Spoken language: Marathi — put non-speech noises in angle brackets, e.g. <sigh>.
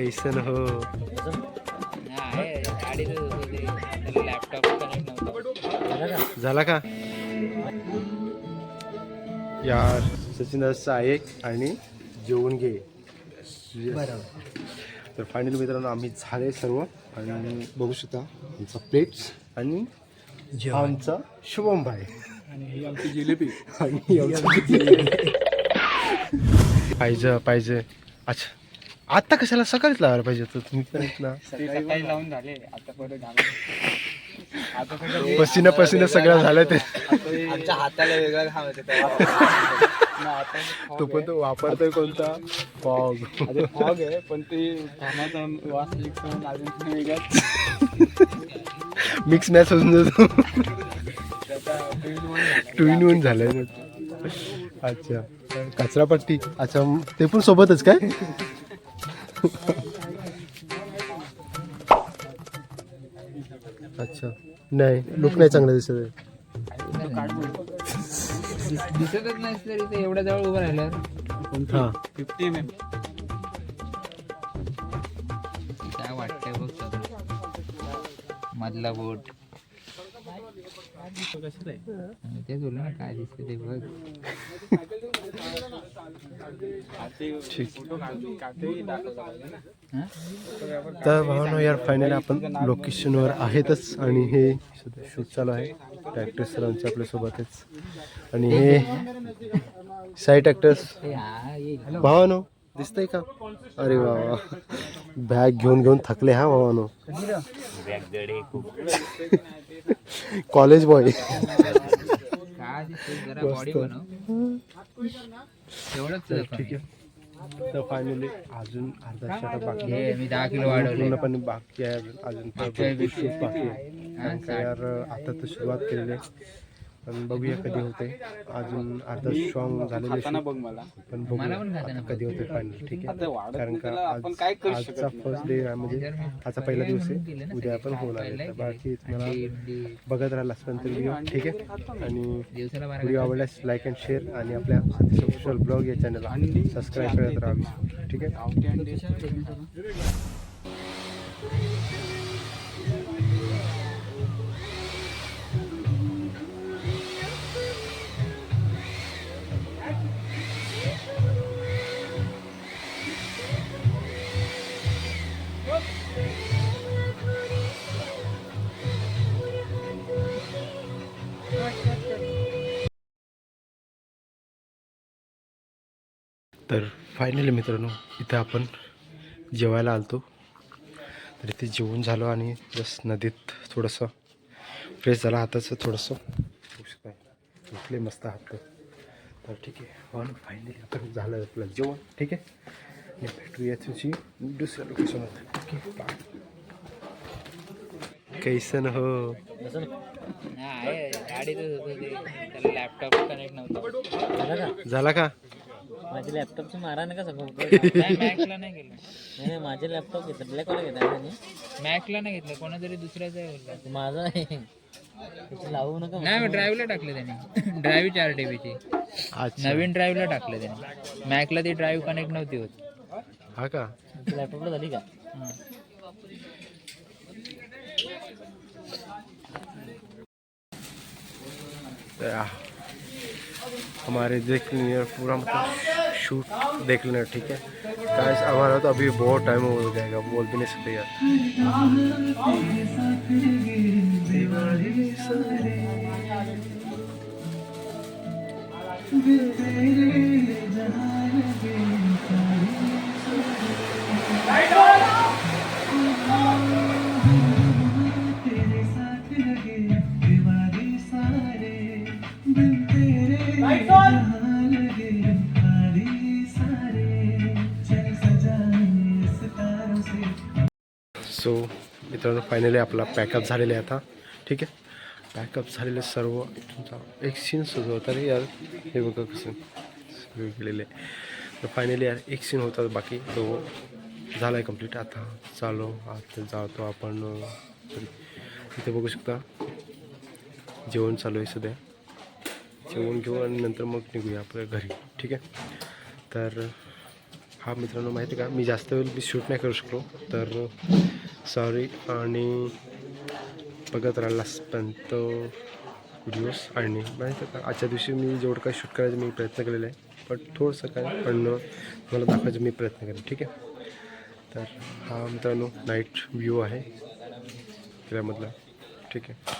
कैसन हो? झाला का? यार सचिन आहे आणि जेवून घे. तर फायनल मित्रांनो आम्ही झाले सर्व आणि बघू शकता आमचा प्लेट्स आणि आमचा शुभम भाई. आणि आमची जिलेबी. <laughs> आणि. <laughs> पाहिजे पाहिजे. अच्छा. आता कशाला सकाळीच लावायला पाहिजे होतं तुम्ही? पण सकाळी लावून झाले. आता परत झालं. आता <laughs> परत पसीना पसीना सगळं झालं. ते. आमच्या हाताला वेगळा घाम येते तो पण तो वापरतोय कोणता? फॉग फॉग आहे पण ते घामाचा वास लिक्स अजून वेगळाच. मिक्स मॅच होऊन जातो. टू इन वन झालंय. अच्छा. कचरा पट्टी अच्छा ते पण सोबतच काय? अच्छा. नाही लुक नाही चांगलं दिसत आहे. दिसतच नाही तरी ते एवढ्या जवळ उभं राहिलं हा. फिफ्टी एम एम काय वाटतंय बघ सगळं. मधला बोट. ते तुला ना काय दिसते ते बघ? तर भावनो यार फायनली आपण लोकेशनवर आहेतच आणि हे शूट चालू आहे. ॲक्टर्स सरांचे आपल्यासोबतच आणि हे हा, ये. भावानो दिसतंय का? अरे वा वा. बॅग घेऊन घेऊन थकले हा भावानो. कॉलेज बॉय एवढंच ठीक आहे. तर फायनली अजून अर्धा शतक बाकी आहे. मी दहा किलो वाढवले. पूर्णपणे बाकी आहे. अजून तर बाकी आहे. कारण का यार आता तर सुरुवात केलेली आहे. पण बघूया कधी होते अजून अर्धा स्ट्रॉंग झालेले. पण मला. बघूया. पण आता कधी होते फायनल ठीक आहे? कारण का आज आजचा फर्स्ट डे आहे. म्हणजे आजचा पहिला दिवस आहे. उद्या आपण होणार आहे. बाकी तुम्हाला बघत राहिला पर्यंत व्हिडिओ ठीक आहे? आणि व्हिडिओ आवडल्यास लाईक अँड शेअर आणि आपल्या सोशल ब्लॉग या चॅनलला सबस्क्राईब करत राहावी ठीक आहे? तर फायनली मित्रांनो इथं आपण जेवायला आलतो. तर इथे जेवून झालो आणि जस्ट नदीत थोडंसं फ्रेश झाला. हाताचं थोडंसं. इथले मस्त हात तर. ठीक आहे. हो ना फायनली आपण झालं आपलं जेवण. ठीक आहे? भेटूया तुझी दुसऱ्या लोकेशनवर कैसन हो? लॅपटॉप कनेक्ट नव्हतं. झाला का? माझे लॅपटॉपची मारा ना का सगळं नाही मॅकला नाही. गेलं. नाही माझे लॅपटॉप घेतलं. ब्लॅक वाला घेतला आणि मॅकला नाही घेतलं. कोणातरी दुसऱ्याचा आहे बोलला. माझा लावू नका नाही ड्राईव्हला टाकले त्याने. ड्राईव्ह चार टीबीची अच्छा. नवीन ड्राईव्हला टाकले त्याने. मॅकला ती ड्राईव्ह कनेक्ट नव्हती होत. हा का? लॅपटॉपला झाली का? हमारे देख लिए पूरा मतलब शूट देख लेना, ठीक है? गाइस हमारा तो अभी बहुत टाइम हो जाएगा बोल भी नहीं सकते यार। सो मित्रांनो फायनली आपला पॅकअप झालेला आहे आता. ठीक आहे? पॅकअप झालेले सर्व तुमचा एक सीन सुरू होता रे यार. हे बघा कसं केलेलं आहे तर फायनली यार एक सीन होता बाकी. तो झाला आहे कंप्लीट आता चालू आता जातो आपण. अं, इथे बघू शकता. जेवण चालू आहे सध्या. जेवण घेऊ आणि नंतर मग निघूया आपल्या घरी. ठीक आहे? तर हा मित्रांनो माहिती आहे का? मी जास्त वेळ मी शूट नाही करू शकलो. तर सॉरी आणि बघत राहिलासपर्यंत व्हिडिओज आणि माहिती का आजच्या दिवशी मी जेवढं काही शूट करायचा मी प्रयत्न केलेला आहे. पण थोडंसं काय पण मला दाखवायचा मी प्रयत्न करेन. ठीक आहे? तर हा मित्रांनो नाईट व्ह्यू आहे. किल्ल्यामधला ठीक आहे?